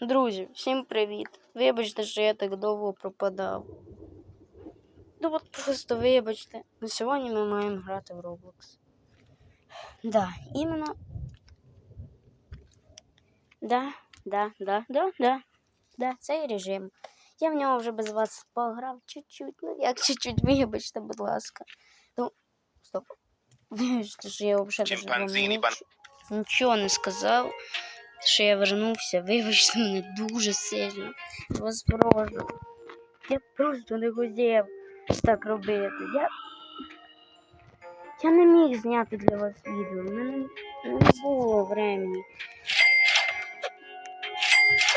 Друзі, всім привіт! Вибачте, що я так довго пропадав. Ну от просто вибачте. На сьогодні ми маємо грати в Roblox. Да, іменно. Да, да, да, да, да. Да, цей режим. Я в нього вже без вас пограв чуть-чуть. Ну як чуть-чуть, вибачте, будь ласка. Ну, стоп. Вибачте, що я взагалі нічого не сказав. Що я вернувся, вибачте мене дуже сильно. Вас. Я просто не хотів так робити. Я, я не міг зняти для вас відео. У мене не було времени.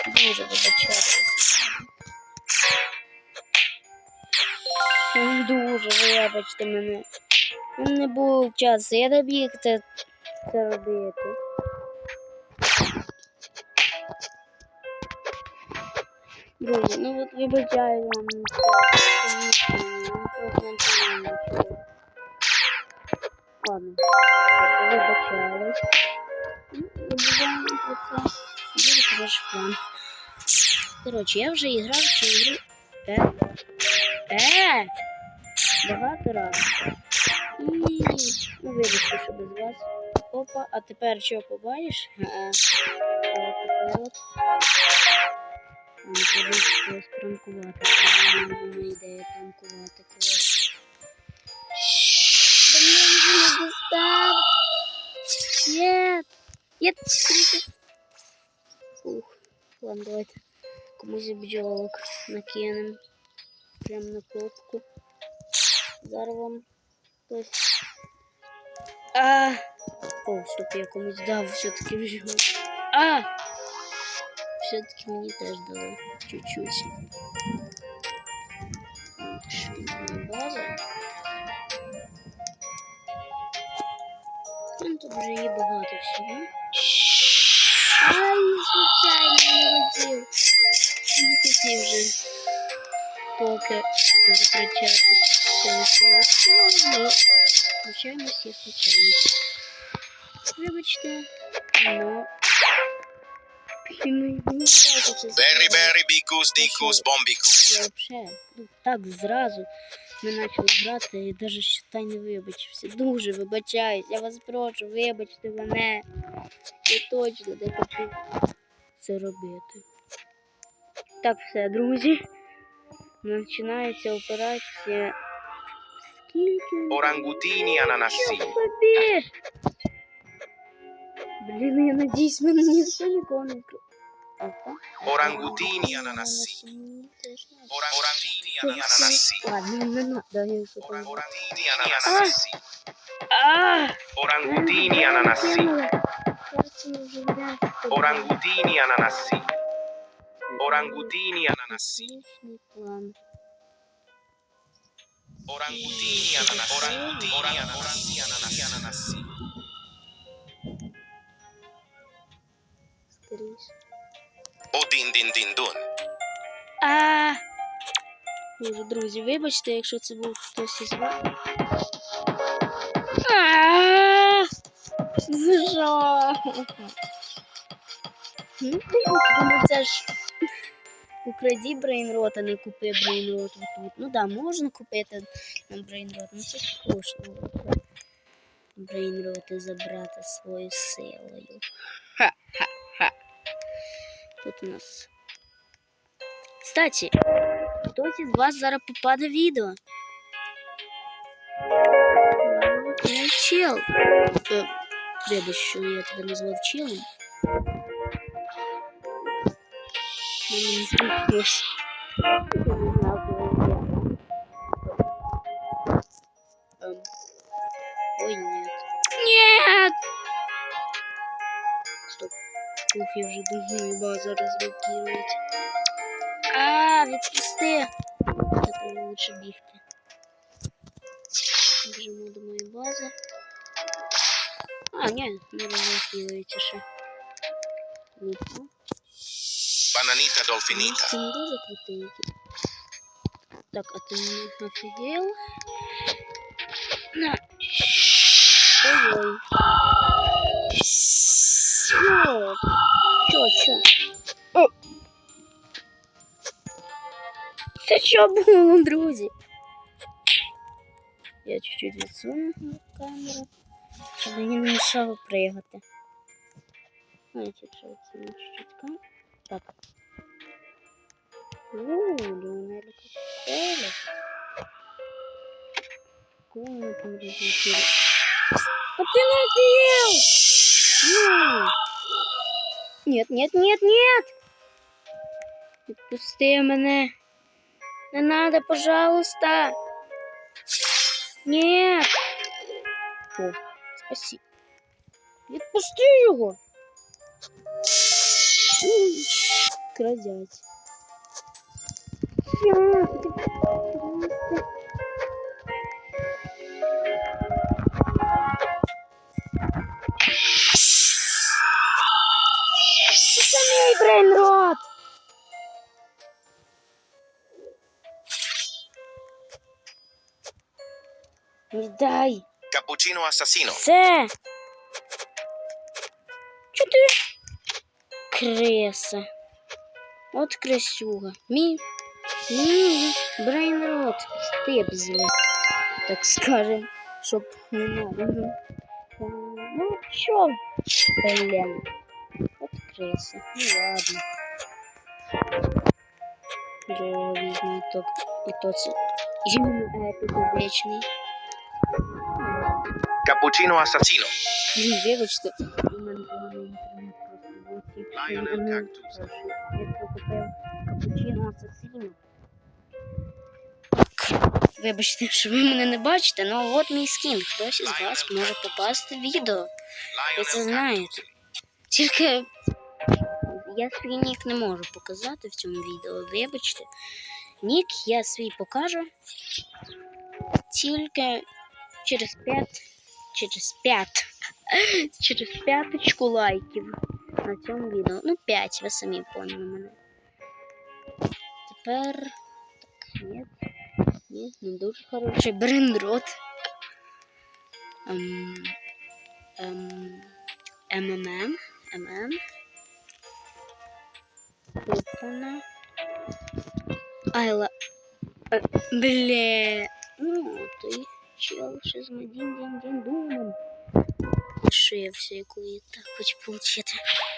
Дуже вибачаюся. Дуже вибачте мене. Не було часу. Я міг це, це робити. Друзі, ну от вибачаю вам ну. Ладно, вибачаюсь. Ну, Вибачаємо про це. Дуже хороший план. Коротше, я вже грав в цю ігру. Е? Е! Багато разів. І ну вибачте, що без вас. Опа, а тепер що побачиш? А, а тепер от. Треба когось пранкувати. У мене ідея пранкувати когось. Да мне уже не достал. Нет. Нет, скрыто. Ух. Ладно, давайте комусь бджолок накинем. Прям на кнопку. Зараз вам хтось. А! О, стоп, я комусь дав все-таки бджолок. А! Все-таки мені теж дали чуть-чуть. Швидкая база. Ну, тут вже є багато всього. Ай, случайно не хотів. Не хотів вже поки закричати цього всього, але звичайно всі случайно. Вибачте, но... І ми не так оце Berry, сказали. berry, bicus, dicus, bombicus. Я вообще ну, так зразу ми почали грати і навіть считай не вибачився. Дуже вибачаюсь, я вас прошу, вибачте мене. Я точно не хотів це робити. Так, все, друзі. Починається операція. Скільки? Ananassi. собі! Блін, я надіюсь, мене ніхто нікого не вкр- Опа. Orangutini ananassini. Orangutini anak Orangutini ananassini. Orangutini ananassini. Orangutini ananassini. Orangutini ananassini. Orangutini ananassini. Orangutini ananassini. Orangutini ananassini. Ananassi. Ananassi. Скоріше. Odin din din dun. А! Боже, друзі, вибачте, якщо це був хтось із вас. А! За що? Ну, ну, це ж украді брейнрот, а не купи брейнрот тут. Ну да, можна купити на брейнрот, ну це ж скучно. Брейнроти забрати свою силою. Ха-ха-ха. Тут у нас. Кстати, хтось із вас зараз попаде в відео. Я чел. Е, Вибач, що я тебе назвав челом. Мені не я вже думаю, база розблокирують. А, відпусти. Так мені лучше бігти. Біжимо до моєї бази. А, ні, не розблокирується ще. Ніхто. Bananita dolfinita. Це не дуже крутенький. Так, а ти не офігел? На. Ой-ой. Чё? хочу. О. Це що було, друзі? Я чуть-чуть відсуну камеру, щоб мені не мішало пригати. Знаєте, що це камеру? Так. Луна лікарі. Комната. А ти не офігел! Ну! Нет, нет, нет, нет! Відпусти мене. Не надо, пожалуйста. Нет. О, спасибо. Відпусти його. М, Крадять. Я, Віддай. Cappuccino assassino. Це. Чо ти? Креса. От красюга. Мій. Мій брейнрот. Степзли. Так скажем. Чтоб не надо. Ну, чё? Блин. Вот креса. Ну ладно. До візьму то і то це. Іменно епіку вечний. Cappuccino assassino. Вибачте, Lionel Ну, Cactus. Я купив капучино асасіно. Вибачте, що ви мене не бачите, але от мій скін. Хтось із вас може попасти в відео. Ви це знаєте. Тільки я свій нік не можу показати в цьому відео. Вибачте. Нік я свій покажу тільки через 5 через 5 через п'яточку лайків на цьому відео. Ну, 5, ви самі поняли мене. Тепер. Так, ні. Ні, не дуже хороший брендрот. Ем, ем, МММ. ММ. Купана. Айла. Е, Бле. Ну, той Чел ще з дін дін дін думом. Лишився, яку я так хочу получити.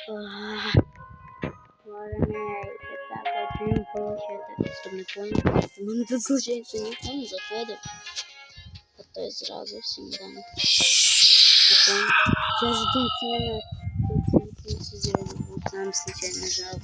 Ага. Ладно, я так хочу получити. Стоп, не понял. У мене тут случайно ніхто не заходив. А то я зразу всім дам. Не понял. Я жду тебя. Сам случайно нажал.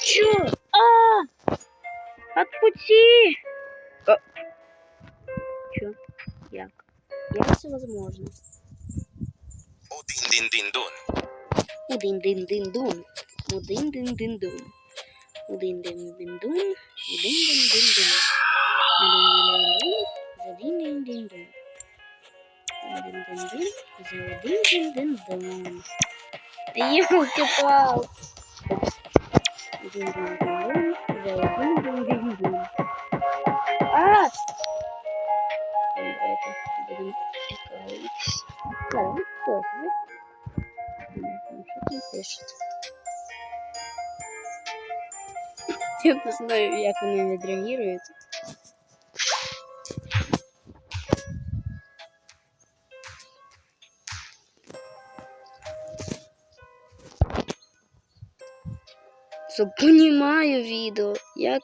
Ничего. А, -а, а! Отпути! А. Чё? Як? Як це возможно? Один-дин-дин-дун. Один-дин-дин-дун. Один-дин-дин-дун. Один-дин-дин-дун. Один-дин-дин-дун. Один-дин-дин-дун. Один-дин-дин-дун. Один-дин-дин-дун. Ёлки-палки. Удин-дин-дин-дун. Удин-дин-дин-дун. Удин-дин-дин. За один-дин-дин-дун. Удин-дин-дин-дун. Один-дин-дин-дун. А! Давайте будем говорить. Ладно, пишет. Я не знаю, як вони відреагують. Що понімаю відео, як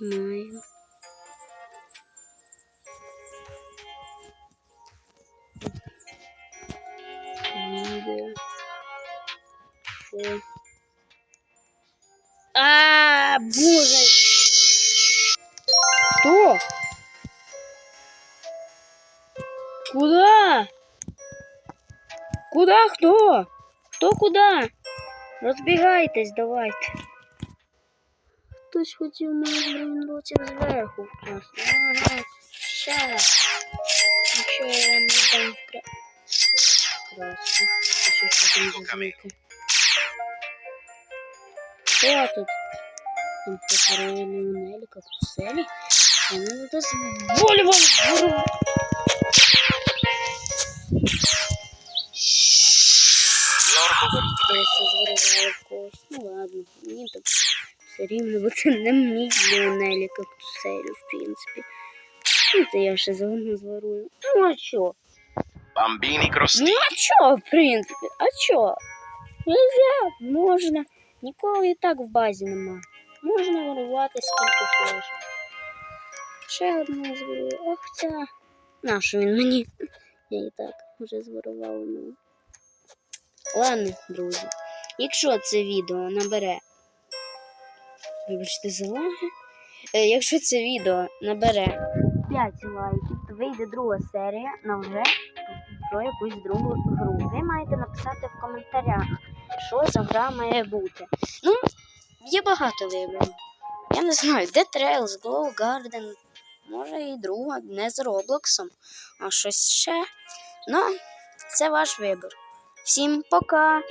знімаю. Відео. Що? А, боже. Куда кто? Кто куда? Розбігайтесь, давайте. Хтось хотів мене з брейнротів зверху вкрасти. Ага, щас. Нічого я не дам вкра... Красти. Eccomi. Що тут? Там похоронили Нелі, капуселі. А надо дозволювати. Десь зривали когось. Ну ладно, мені так все рівно, бо це не мій Леонелі кактуселі, в принципі. Ну, то я ще заодно зворую. Ну, а чо? Bambini crostini. Ну, а чо, в принципі? А чо? Нельзя, можна. Нікого і так в базі нема. Можна ворувати скільки хочеш. Ще одну зворую. Ох, ця. Нашу він мені. Я і так вже зворувала ну. Ладно, друзі. Якщо це відео набере. Вибачте за лаги. Е, Якщо це відео набере 5 лайків, то вийде друга серія на вже про якусь другу гру. Ви маєте написати в коментарях, що за гра має бути. Ну, є багато виборів. Я не знаю, де Trails, Glow Garden, може і друга, не з Роблоксом, а щось ще. Ну, це ваш вибір. Всім пока!